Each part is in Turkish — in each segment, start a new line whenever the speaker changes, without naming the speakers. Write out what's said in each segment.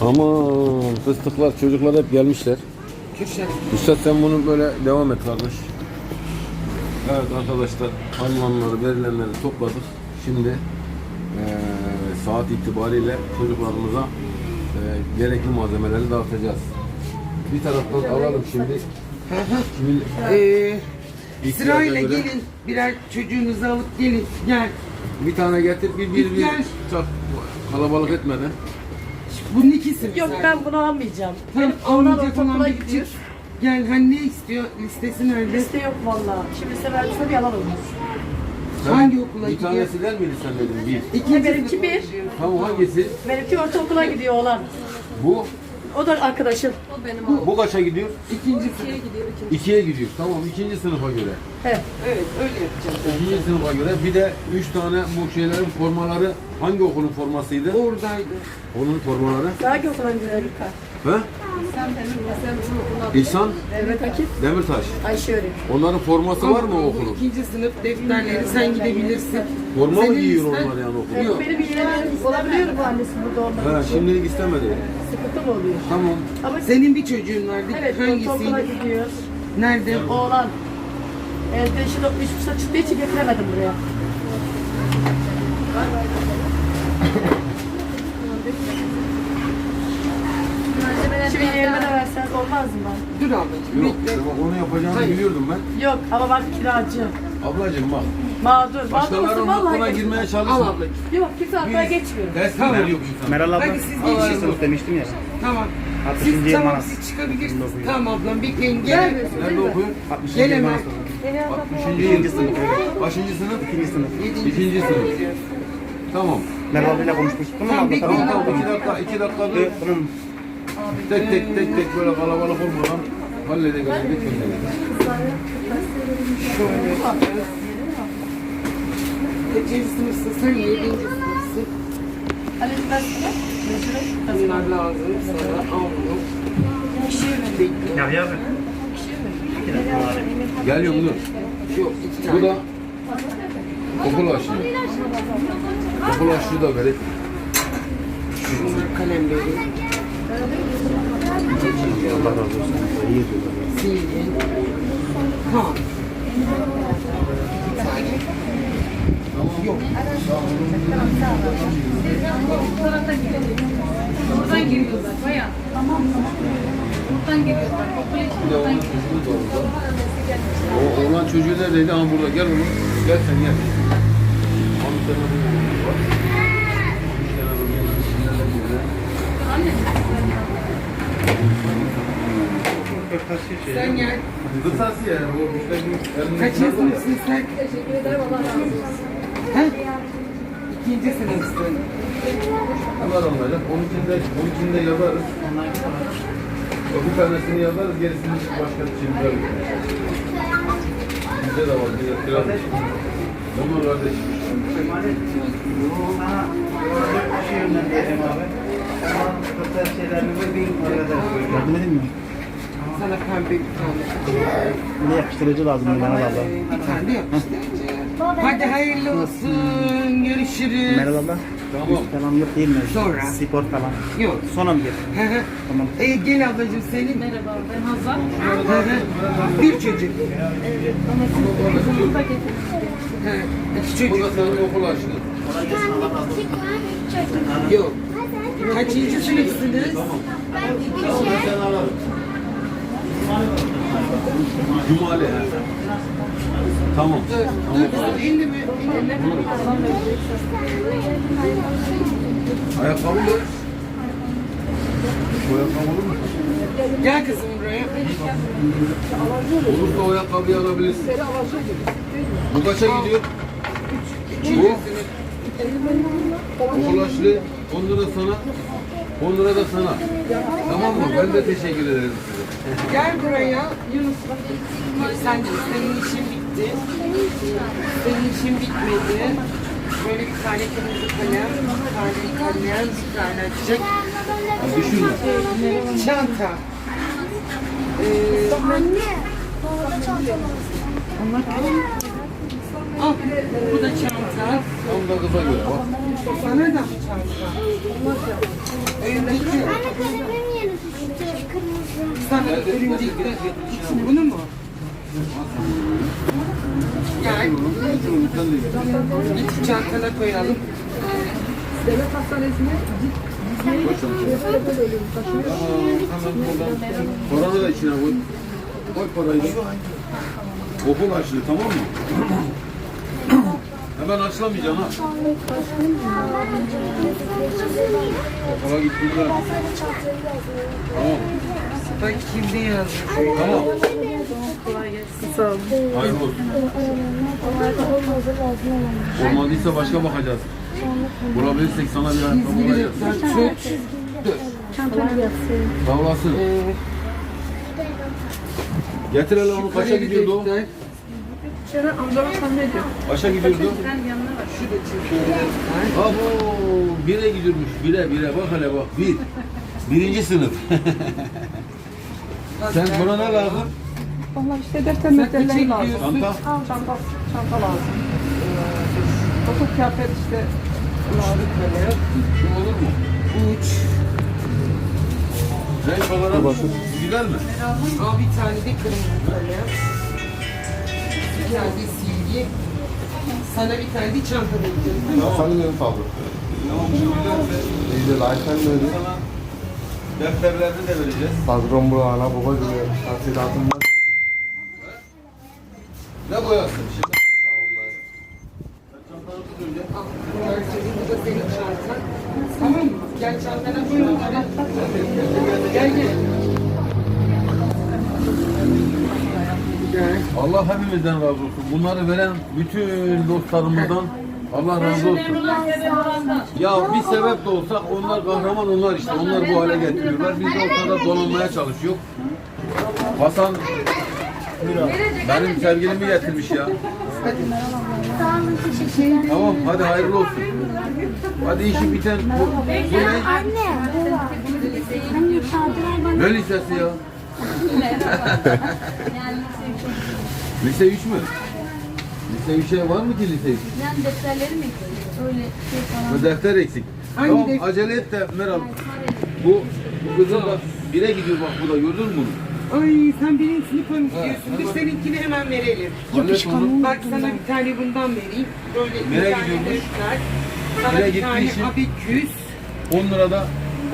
Aman fıstıklar çocuklar hep gelmişler.
Kürşat.
Üstad sen bunu böyle devam et kardeş. Evet arkadaşlar almanları verilenleri topladık. Şimdi eee, saat itibariyle çocuklarımıza eee, gerekli malzemeleri dağıtacağız. Bir taraftan alalım şimdi. Kimin
Ee, sırayla
göre-
gelin. Birer çocuğunuzu alıp gelin. Gel.
Bir tane getir bir bir bir çok kalabalık etmeden.
Bunun ikisi mi
Yok
sen?
ben bunu almayacağım.
Tamam,
Benim oğlan
almayacak olan
ortaokula
bir
gidiyor.
çık. Gel hani ne istiyor? Listesi nerede?
Liste yok vallahi. Şimdi severse bir alalım.
Hangi okula
Bir
gidiyor?
tanesi der miydi sen dedin bir.
İkinci
benimki bir.
Tamam hangisi?
Benimki ortaokula gidiyor oğlan.
Bu.
O da arkadaşım.
Bu kaça gidiyor?
İkinci sınıf.
İkiye gidiyor. Tamam ikinci sınıfa göre.
He.
Evet öyle yapacağız.
İkinci sınıfa göre bir de üç tane bu şeylerin formaları hangi okulun formasıydı?
Oradaydı.
Onun formaları.
Hangi okula gidiyor Luka?
He? İhsan
Evet Akif.
Demirtaş.
Ayşe öğretmen.
Onların forması var mı o
Bu
okulun?
ikinci sınıf defterleri sen gidebilirsin.
Forma mı
Senin
giyiyor onlar yani?
Evet,
Yok.
benim ilgilenim olabiliyor mu annesi burada olmak
He,
için?
şimdilik istemedi.
Sıkıntı mı oluyor?
Tamam.
Ama
Senin bir çocuğun var değil mi?
evet
Hangisiydi?
gidiyor.
Nerede?
Oğlan. Evde işi de üç buçukta çıktığı için getiremedim buraya. Şimdi yerime de verseniz olmaz mı?
Dur ablacığım
Yok,
bekle.
bak onu yapacağını
Hayır.
biliyordum ben.
Yok ama bak kiracı.
Ablacığım bak.
Mağdur. Mağdur
Başkalarının
olsun vallahi
hakkına
geçmiyor.
girmeye
Al
çalışma.
ablacığım.
Yok kimse hakkına geçmiyor.
Ders mi veriyor bu insan?
Meral abla,
Hadi siz geçin.
sınıf demiştim ya.
Tamam.
60.
Siz
yıl
tamam
manası.
siz çıkabilirsiniz. Tamam ablam bekleyin gel.
Gelmiyorsun
Nerede
değil mi?
okuyor?
60.
Gel
yıl
hemen.
manası.
Beni anlatma.
60.
İkinci sınıf.
Kaçıncı sınıf?
İkinci sınıf.
İkinci sınıf. Tamam.
Meral ablayla konuşmuştuk. Tamam
Tamam,
abla, tamam.
Tamam tamam. İki dakika, iki dakika dur.
Tamam.
Tek tek tek tek böyle kalabalık olmadan halledebilirdik.
Kaçıncı sınıfsın sen? Yedinci sınıfsın. Bunlar lazım sana. Al bunu. Bekle.
Yahya abi.
Geliyor bunu.
Yok iki tane.
Bu da okul aşçı. Okul aşçı da verip.
Bunlar kalemleri.
Allah razı olsun. İyi yapıyorlar.
Silgin. Ha. Bir. Yok.
Buradan giriyorlar. Baya. Tamam tamam. Buradan giriyorlar. Okul için
da orada. O oğlan çocuğu neredeydi? Ha burada. Gel oğlum. Gel sen gel. Sen yanına sinirle girdi.
Sen gel.
Kısası yani. Bu müşterinin
Kaçıncı sınıfsın sen? Ha? İkinci sınıfsın.
Hemen olacak. Onunkinde, onunkinde yazarız. O bir tanesini yazarız, gerisini başka bir şey yazarız. Bizde de var, bir biraz. Onlar kardeşim.
Bir şey. Yardım edeyim mi?
Sana pembe bir tane.
Ne yapıştırıcı lazım Meral abla.
Bir tane yapıştıracağım. Hayırlı olsun. Görüşürüz.
Meral abla.
Tamam.
Üst falan yok değil mi?
Sonra.
Spor falan.
Yok.
Sona mı gir?
Hı hı.
Tamam.
Ee, gel ablacığım senin.
Merhaba ben Hazal.
Hı hı. Bir çocuk.
Kızımı da getirdim.
Hı. İki
Bu
çocuk.
da senin okul açtı.
Yok. Kaçıncı sınıfsınız?
Sen alalım. Cumali ha. Tamam.
Dur, mi?
Ayakkabı mı? Bu ayakkabı olur mu?
Gel kızım buraya.
Olursa o ayakkabıyı alabilirsin. Bu kaça gidiyor? Bu?
sınıf.
Okul açlı. 10 lira sana. 10 lira da sana. Tamam mı? Ben de teşekkür ederim size.
Gel buraya. Yunus. Sen de senin işin bitti. Senin işin bitmedi. Böyle bir tane kırmızı kalem, bir tane kalem, bir tane çiçek,
Düşünün.
çanta. Ee, Al. Bu da çanta.
Tam da kıza göre bak.
Sana da mı çanta? Öndeki
Anne kalemim yarısı çıktı. Kırmızı.
sana örümcekli. Bunu mu? Gel. İki çantana koyalım.
Paranı da içine koy. Koy parayı da. Okul açılıyor tamam mı? Hemen açılamayacaksın ha. Okula gittiğinde. Tamam.
Bak kimde yazmış.
Tamam.
Sağ olun.
Hayırlı olsun. Olmadıysa başka bakacağız. Bulabilirsek sana bir ayakkabı bulacağız. Sağ olasın. Getir hele onu kaça gidiyordu.
Şöyle amcama sen ne diyor?
Kaça gidiyordu? Abo bire gidiyormuş. Bire bire bak hele bak. Bir. Birinci sınıf. Sen buna ne lazım?
Vallahi işte defter meteller lazım.
Çanta.
Çanta, çanta lazım. Ee, Okul kıyafet işte
kalem.
Şu olur mu?
Uç.
Renk olarak güzel mi?
Al bir tane de kırmızı kalem. Bir tane de silgi. Sana bir tane de çanta bekliyorum.
Efendim benim fabrik.
Tamam şu güzelse
İyice lifetime böyle.
sana defterlerini de vereceğiz.
Patron bu ana baba diyor. Tahsilatım var.
Ne boyasın? Şimdi. Allah hepimizden razı olsun. Bunları veren bütün dostlarımızdan Allah razı olsun. Ya bir sebep de olsak onlar kahraman onlar işte. Onlar bu hale getiriyorlar. Biz de ortada dolanmaya çalışıyor. Hasan benim sevgilimi getirmiş ya. Tamam hadi hayırlı olsun. Hadi işi biten bu, bu ne?
Anne.
Ne lisesi ya? Lise 3 mü? Lise 3'e var mı ki lise 3?
Yani defterleri mi eksik? Öyle şey falan.
Bu defter eksik.
Hangi
tamam
defter?
acele et de Meral. Bu, bu kızın da bire gidiyor bak bu da gördün mü bunu?
Ay sen benim sınıfa mı gidiyorsun? Biz seninkini hemen verelim.
Onu.
Bak sana bir tane bundan vereyim. Böyle
Nereye
bir tane
gidiyormuş?
Sana
Nereye
bir
gittiği
tane
için?
abiküs.
10 lirada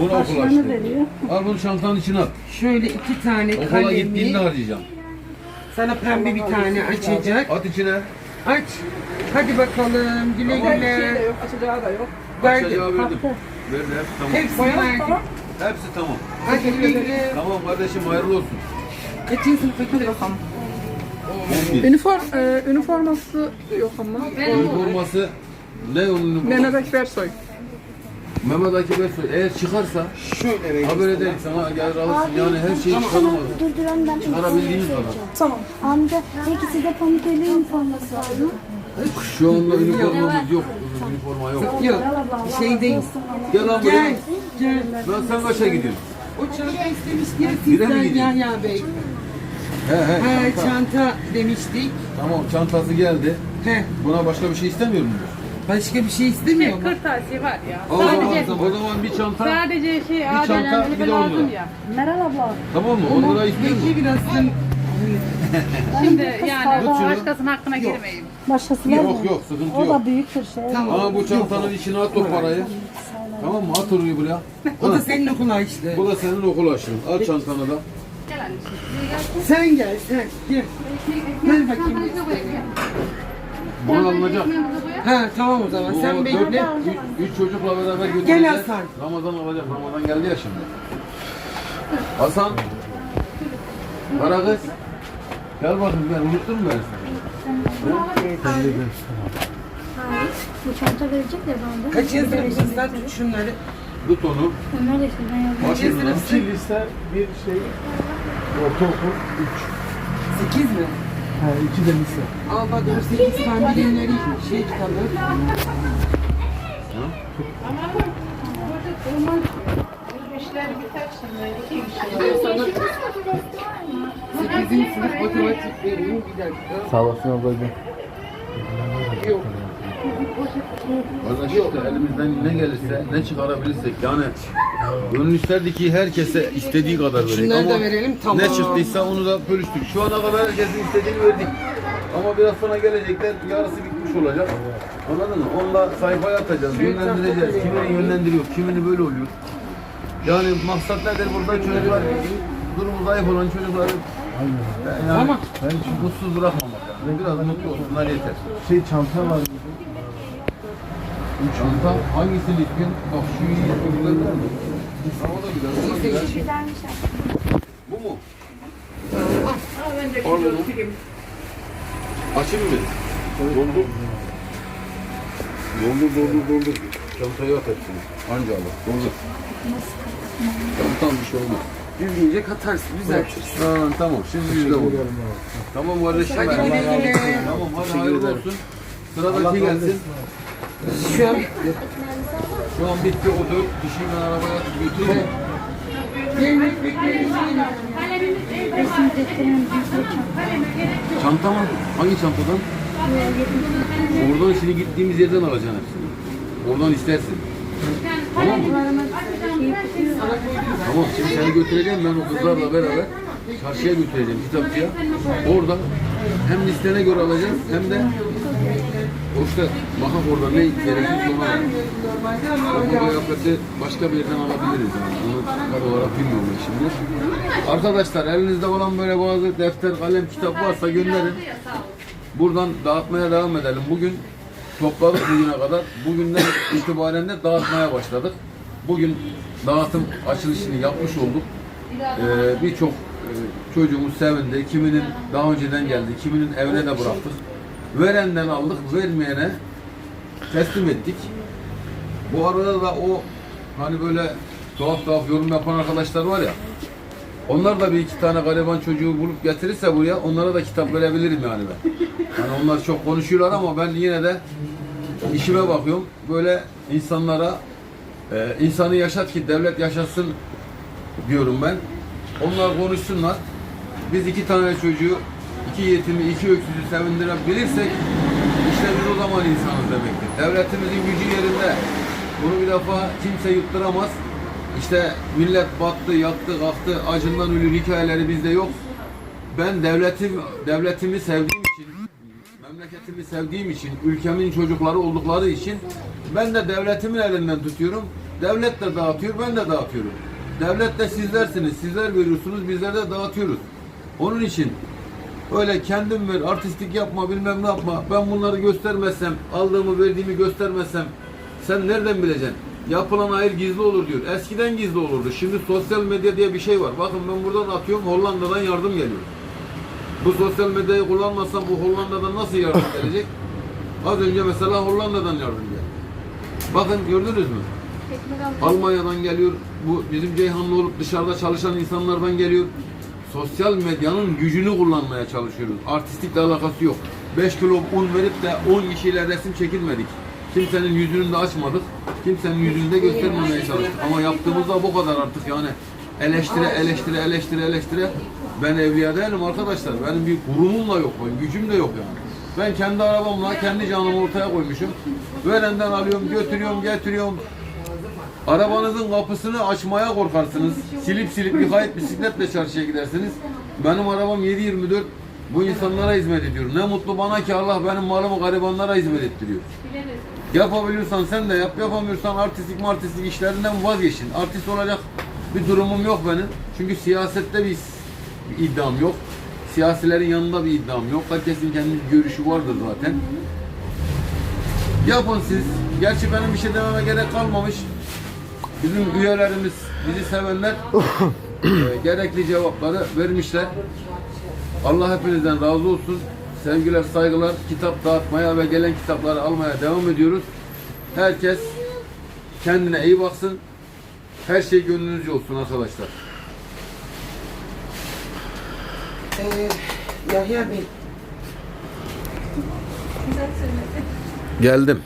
onu okul açtı. Al bunu çantanın içine at.
Şöyle iki tane
Okula gittiğinde
kalemi.
harcayacağım.
Sana pembe bir tane açacak.
At içine.
Aç. Hadi bakalım. Güle
şey de
güle.
yok, açacağı da yok.
Verdim.
Açacağı verdim. Verdi hepsi tamam.
Hepsini verdim.
Hepsi tamam.
Hadi güle güle.
Tamam kardeşim hayırlı olsun.
Kaçıncı sınıfa gidiyorsun?
Bakalım.
11.
Üniform, e, üniforması yok ama.
Üniforması ne onun?
Mehmet Akif Ersoy.
Mehmet Akif Ersoy eğer çıkarsa
Şöyle vereyim.
haber ederiz sana gelir alırsın yani her şeyi çıkaramaz.
Durduran ben
Çıkarabildiğimiz kadar.
Tamam.
Amca peki sizde pamuk öyle üniforması var mı?
Şu anda üniformamız yok. Üniforma yok.
Yok. Şeydeyiz.
Gel lan buraya.
Gel. Gel.
Lan sen kaça gidiyorsun?
O çanta istemişti ya
Bire mi
sizden
gidiyor?
Yahya Bey.
He he.
He
çanta.
çanta demiştik.
Tamam çantası geldi.
He.
Buna başka bir şey istemiyor musun?
Başka bir şey istemiyor mu?
Kırtasiye var ya.
O zaman, o zaman bir çanta
Sadece şey
çanta,
adelenleri
bir de on lira.
ya.
tamam mı? 10 lira istiyor musun?
Peki biraz sen
Şimdi yani
şunu.
başkasının hakkına girmeyin.
Başkası var
Yok
mı?
yok sıkıntı
O
yok.
da büyüktür şey.
tamam.
Ama bu çantanın içine at o parayı. Tamam mı? At orayı buraya.
O da senin okula işte.
Bu da senin okul aşın. Al çantanı da.
Gel anneciğim.
Sen gel sen. Gel. Gel bakayım.
Bunu alınacak.
Ha tamam o zaman sen bekle.
Üç, üç çocukla beraber götüreceğiz.
Hasan.
Ramazan alacak. Ramazan geldi ya şimdi. Hasan. Kara kız. Gel bakayım ben unuttum ben seni?
Hayır. Bu çanta verecek de bana.
Kaçıncı sınıfsın sen tut şunları.
Tut onu.
Ömer de şuradan yazıyor.
Kaçıncı
Başını.
sınıfsın?
liste bir şey ortaokul 3.
Sekiz mi?
Ha, iki de lise.
Al bak o sekiz fen bilimleri şey kitabı. Sana sekizinci sınıf matematik vereyim bir dakika.
Sağ olasın ablacığım.
Yok.
Kardeş işte elimizden ne gelirse, ne çıkarabilirsek yani gönül isterdi ki herkese istediği kadar verelim.
Şunları da
Ama
verelim, tamam.
Ne çıktıysa onu da bölüştük. Şu ana kadar herkesin istediğini verdik. Ama biraz sonra gelecekler yarısı bitmiş olacak. Anladın mı? Onunla sayfaya atacağız, yönlendireceğiz. Kimini yönlendiriyor, kimini böyle oluyor. Yani maksat nedir burada çocuklar, durumu zayıf olan çocukları yani
Ama-
mutsuz bırakmamak. Yani. Biraz mutlu olsunlar yeter.
Şey çanta var.
Çanta hangisini istiyorsun? Bak şu iyi mi? O da güzel. Da Bu mu? Bunu.
götüreyim.
Açayım mı? Doldur. Doldur doldur doldur. Çantaya at hepsini. Anca alır. Doldur. Çantam bir şey olmaz.
Düzgünce katarsın, düzeltirsin.
Ha, tamam şimdi yüzde vur. Tamam kardeşim.
Hadi güle güle.
Tamam hadi hayırlı olsun. Sıradaki gelsin.
Şu an
Şu an bitti o dört kişiyi ben arabaya götüreyim.
bekleyin.
Çanta
mı? Hangi çantadan? Oradan şimdi gittiğimiz yerden alacaksın hepsini. Oradan istersin. Tamam mı? Tamam şimdi seni götüreceğim ben o kızlarla beraber çarşıya götüreceğim kitapçıya. Orada hem listene göre alacağız hem de o işte orada ne gerekirse onu alacağız.
Normalde ama
Bu
öyle
kıyafeti başka bir yerden alabiliriz yani. Onu tam olarak bilmiyorum ben şimdi. Arkadaşlar elinizde olan böyle bazı defter, kalem, kitap varsa gönderin. Buradan dağıtmaya devam edelim. Bugün topladık bugüne kadar. Bugünden itibaren de dağıtmaya başladık. Bugün dağıtım açılışını yapmış olduk. Ee, Birçok e, çocuğumuz sevindi. Kiminin daha önceden geldi, kiminin evine de bıraktık. Verenden aldık, vermeyene teslim ettik. Bu arada da o hani böyle tuhaf tuhaf yorum yapan arkadaşlar var ya onlar da bir iki tane gariban çocuğu bulup getirirse buraya onlara da kitap verebilirim yani ben. Hani onlar çok konuşuyorlar ama ben yine de işime bakıyorum. Böyle insanlara e, insanı yaşat ki devlet yaşasın diyorum ben. Onlar konuşsunlar. Biz iki tane çocuğu, iki yetimi, iki öksüzü sevindirebilirsek işte biz o zaman insanız demektir. Devletimizin gücü yerinde. Bunu bir defa kimse yutturamaz. İşte millet battı, yattı, kalktı, acından ölür hikayeleri bizde yok. Ben devletim, devletimi sevdiğim için, memleketimi sevdiğim için, ülkemin çocukları oldukları için ben de devletimin elinden tutuyorum. Devlet de dağıtıyor, ben de dağıtıyorum. Devlet de sizlersiniz, sizler veriyorsunuz, bizler de dağıtıyoruz. Onun için öyle kendim ver, artistik yapma, bilmem ne yapma. Ben bunları göstermezsem, aldığımı, verdiğimi göstermezsem sen nereden bileceksin? Yapılan hayır gizli olur diyor. Eskiden gizli olurdu. Şimdi sosyal medya diye bir şey var. Bakın ben buradan atıyorum, Hollanda'dan yardım geliyor. Bu sosyal medyayı kullanmazsam bu Hollanda'dan nasıl yardım gelecek? Az önce mesela Hollanda'dan yardım geldi. Bakın gördünüz mü? Almanya'dan geliyor. Bu bizim Ceyhanlı olup dışarıda çalışan insanlardan geliyor. Sosyal medyanın gücünü kullanmaya çalışıyoruz. Artistikle alakası yok. 5 kilo un verip de 10 kişiyle resim çekilmedik. Kimsenin yüzünü de açmadık. Kimsenin yüzünü de göstermemeye çalıştık. Ama yaptığımız da bu kadar artık yani. Eleştire, eleştire, eleştire, eleştire. Ben evliya değilim arkadaşlar. Benim bir gurumum da yok. benim Gücüm de yok yani. Ben kendi arabamla, kendi canımı ortaya koymuşum. Verenden alıyorum, götürüyorum, getiriyorum. Arabanızın kapısını açmaya korkarsınız. Silip silip yıkayıp bisikletle çarşıya gidersiniz. Benim arabam 7-24 bu insanlara hizmet ediyor. Ne mutlu bana ki Allah benim malımı garibanlara hizmet ettiriyor. Yapabiliyorsan sen de yap, yapamıyorsan artistik martistik işlerinden vazgeçin. Artist olacak bir durumum yok benim. Çünkü siyasette bir, bir iddiam yok. Siyasilerin yanında bir iddiam yok. Herkesin kendi görüşü vardır zaten. Yapın siz. Gerçi benim bir şey dememe gerek kalmamış. Bizim üyelerimiz, bizi sevenler e, gerekli cevapları vermişler. Allah hepinizden razı olsun. Sevgiler, saygılar. Kitap dağıtmaya ve gelen kitapları almaya devam ediyoruz. Herkes kendine iyi baksın. Her şey gönlünüzce olsun arkadaşlar.
Ee, Yahya Bey.
Geldim.